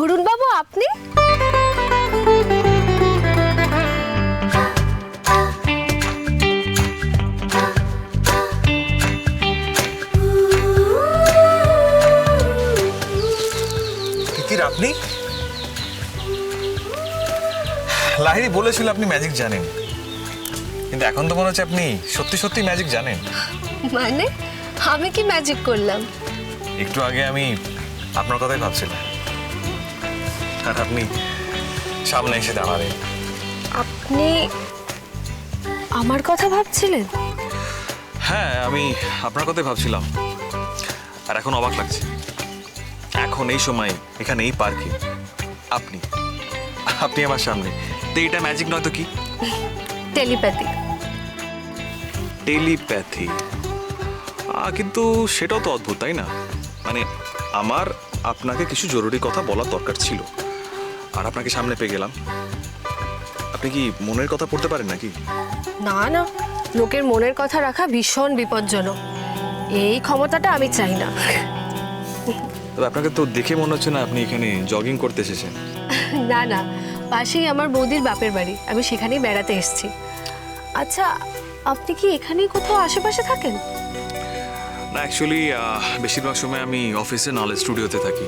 অরুণ বাবু আপনি? তিতির আপনি? লাহিরি বলেছিল আপনি ম্যাজিক জানেন। কিন্তু এখন তো মনে হচ্ছে আপনি সত্যি সত্যি ম্যাজিক জানেন। মানে? আমি কি ম্যাজিক করলাম? একটু আগে আমি আপনার কথাই ভাবছিলাম। আর আপনি সামনে এসে দাঁড়ালেন আপনি আমার কথা ভাবছিলেন? হ্যাঁ আমি আপনার কথাই ভাবছিলাম। আর এখন অবাক লাগছে। এখন এই সময় এখানে এই পার্কে। আপনি আপনি আমার সামনে। তো এটা ম্যাজিক নয় তো কি? টেলিপ্যাথি। টেলিপ্যাথি। কিন্তু সেটাও তো অদ্ভুত তাই না? মানে আমার আপনাকে কিছু জরুরি কথা বলার দরকার ছিল। আর আপনাকে সামনে পেয়ে গেলাম। আপনি কি মনের কথা পড়তে পারেন নাকি? না না। লোকের মনের কথা রাখা ভীষণ বিপজ্জনক। এই ক্ষমতাটা আমি চাই না। তবে আপনাকে তো দেখে মনে হচ্ছে না আপনি এখানে জগিং করতে এসেছেন। না না। পাশেই আমার বৌদির বাপের বাড়ি। আমি সেখানেই বেড়াতে এসেছি। আচ্ছা আপনি কি এখানেই কোথাও আশেপাশে থাকেন? না অ্যাকচুয়ালি বেশিরভাগ সময় আমি অফিসে নলেজ স্টুডিওতে থাকি।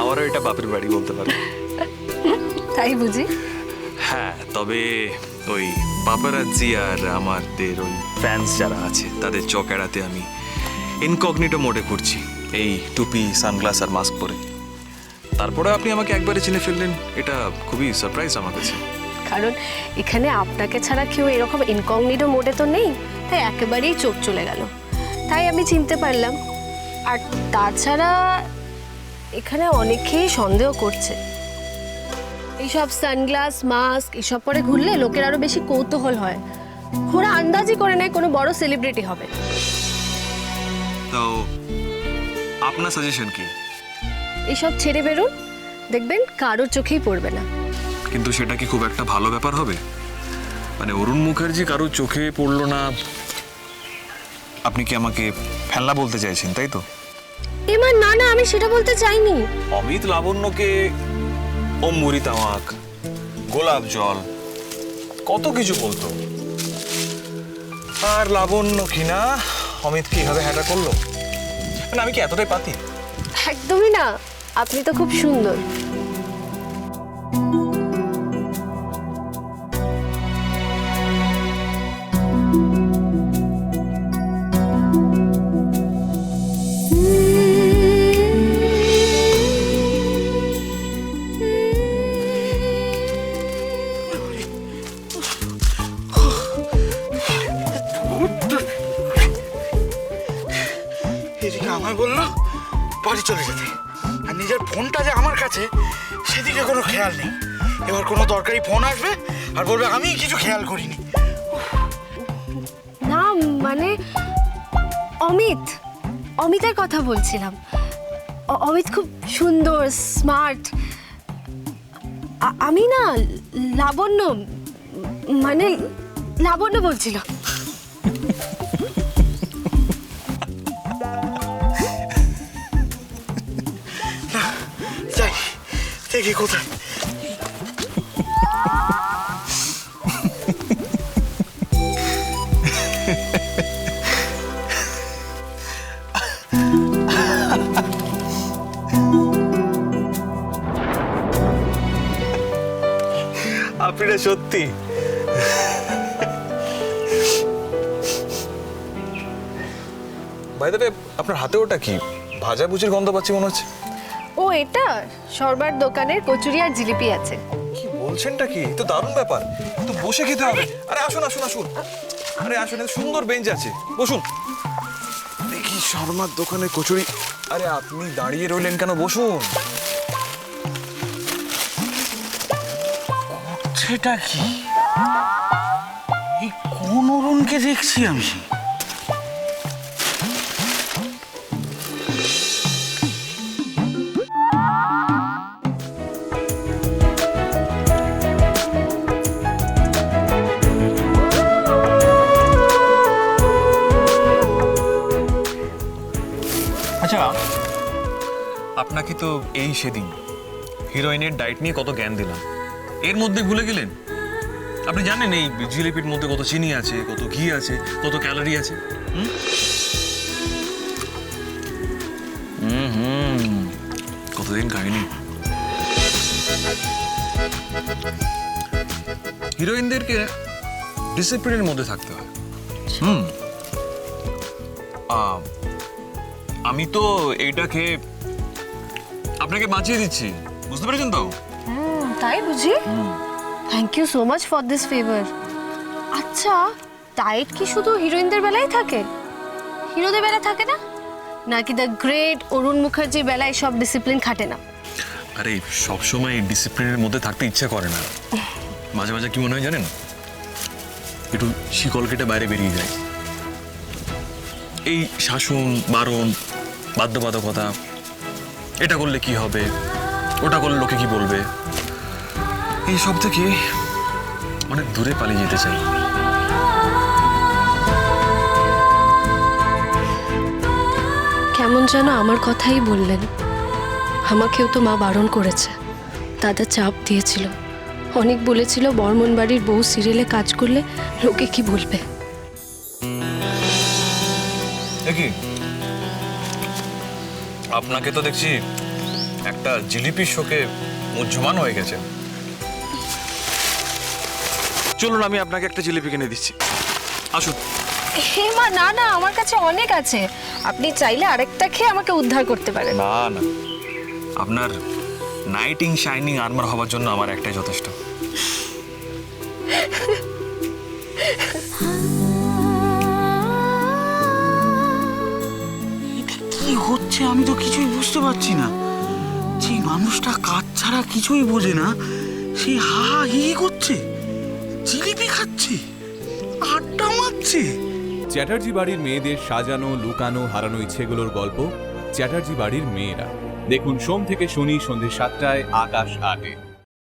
আমারও এটা বাপের বাড়ি বলতে পারি। তাই বুঝি? হ্যাঁ তবে ওই পাপারাজি আর আমাদের ওই ফ্যান্স যারা আছে তাদের চোখ এড়াতে আমি ইনকগনিটো মোডে ঘুরছি এই টুপি সানগ্লাস আর মাস্ক পরে। তারপরে আপনি আমাকে একবারে চিনে ফেললেন এটা খুবই সারপ্রাইজ আমার কাছে। কারণ এখানে আপনাকে ছাড়া কেউ এরকম ইনকগনিটো মোডে তো নেই তাই একেবারেই চোখ চলে গেল। তাই আমি চিনতে পারলাম। আর তাছাড়া এখানে অনেকেই সন্দেহ করছে। এইসব সানগ্লাস মাস্ক এসব পরে ঘুরলে লোকের আরও বেশি কৌতূহল হয়। ওরা আন্দাজই করে নেয় কোনো বড় সেলিব্রিটি হবে। তো আপনার সাজেশন কি? এইসব ছেড়ে বেরোন। দেখবেন কারোর চোখেই পড়বে না। কিন্তু সেটা কি খুব একটা ভালো ব্যাপার হবে? মানে অরুণ মুখার্জি কারোর চোখে পড়ল না। আপনি কি আমাকে ফেলনা বলতে চাইছেন তাই তো? এবার না না আমি সেটা বলতে চাইনি। অমিত লাবণ্যকে অম্বুরি তামাক গোলাপ জল কত কিছু বলতো। আর লাবণ্য কিনা অমিত কীভাবে হ্যাটা করল? মানে আমি কি এতটাই পাতি? একদমই না। আপনি তো খুব সুন্দর। এদিকে আমায় বলল বাড়ি চলে যেতে। আর নিজের ফোনটা যে আমার কাছে, সেদিকে কোনো খেয়াল নেই। এবার কোনো দরকারি ফোন আসবে আর বলবে, আমি কিছু খেয়াল করিনি। না মানে অমিত, অমিতের কথা বলছিলাম। অমিত খুব সুন্দর, স্মার্ট। আমি না লাবণ্য মানে লাবণ্য বলছিলাম দেখি কোথায়? আপনি না সত্যি। ভাই দেবে আপনার হাতে ওটা কি? ভাজা ভুজির গন্ধ পাচ্ছি মনে হচ্ছে। এটা সরবার দোকানের কচুরি আর জিলিপি আছে। কি বলছেনটা কি? তো দারুণ ব্যাপার। তো বসে খেতে হবে। আরে আসুন আসুন আসুন। আরে আসুন এত সুন্দর বেঞ্চ আছে। বসুন। দেখি শর্মার দোকানে কচুরি? আরে আপনি দাঁড়িয়ে রইলেন কেন? বসুন। সেটা কি? এই কোন অরুণকে দেখছি আমি? আপনাকে তো এই সেদিন। হিরোইনের ডায়েট নিয়ে কত জ্ঞান দিলাম। এর মধ্যে ভুলে গেলেন? আপনি জানেন এই জিলিপির মধ্যে কত চিনি আছে, কত ঘি আছে, কত ক্যালোরি আছে? কতদিন খাইনি। হিরোইনদেরকে ডিসিপ্লিনের মধ্যে থাকতে হয়। হুম। আমি তো এইটা খেয়ে আপনাকে বাঁচিয়ে দিচ্ছি। বুঝতে পেরেছেন তো? হুম, তাই বুঝি? Thank you so much for this favour আচ্ছা ডায়েট কি শুধু হিরোইনদের বেলায় থাকে? হিরোদের বেলা থাকে না? নাকি দ্য গ্রেট অরুণ মুখার্জির বেলায় সব ডিসিপ্লিন খাটে না? আরে সবসময় এই ডিসিপ্লিনের মধ্যে থাকতে ইচ্ছা করে না। মাঝে মাঝে কি মনে হয় জানেন? একটু শিকল কেটে বাইরে বেরিয়ে যায়। এই শাসন বারণ বাধ্যবাধকতা এটা করলে কি হবে? ওটা করলে লোকে কি বলবে? এই সব থেকে অনেক দূরে পালিয়ে যেতে চাই। কেমন যেন আমার কথাই বললেন। আমাকেও তো মা বারণ করেছে। দাদা চাপ দিয়েছিল। অনেক বলেছিল বর্মন বাড়ির বউ সিরিয়ালে কাজ করলে লোকে কি বলবে? দেখি আপনাকে তো দেখছি একটা জিলিপির শোকে মুহ্যমান হয়ে গেছে। চলুন আমি আপনাকে একটা জিলিপি কিনে দিচ্ছি। আসুন। হে মা না না আমার কাছে অনেক আছে। আপনি চাইলে আরেকটা খেয়ে আমাকে উদ্ধার করতে পারেন। না না। আপনার নাইটিং শাইনিং আর্মার হওয়ার জন্য আমার একটাই যথেষ্ট। হচ্ছে, আমি তো কিছুই বুঝতে পারছি না। যে মানুষটা কাজ ছাড়া কিছুই বোঝে না, সে হা হা হি করছে, জিলিপি খাচ্ছে, আড্ডা মারছে। চ্যাটার্জি বাড়ির মেয়েদের সাজানো, লুকানো, হারানো ইচ্ছেগুলোর গল্প চ্যাটার্জি বাড়ির মেয়েরা। দেখুন, সোম থেকে শনি সন্ধ্যে সাতটায় আকাশ আটে।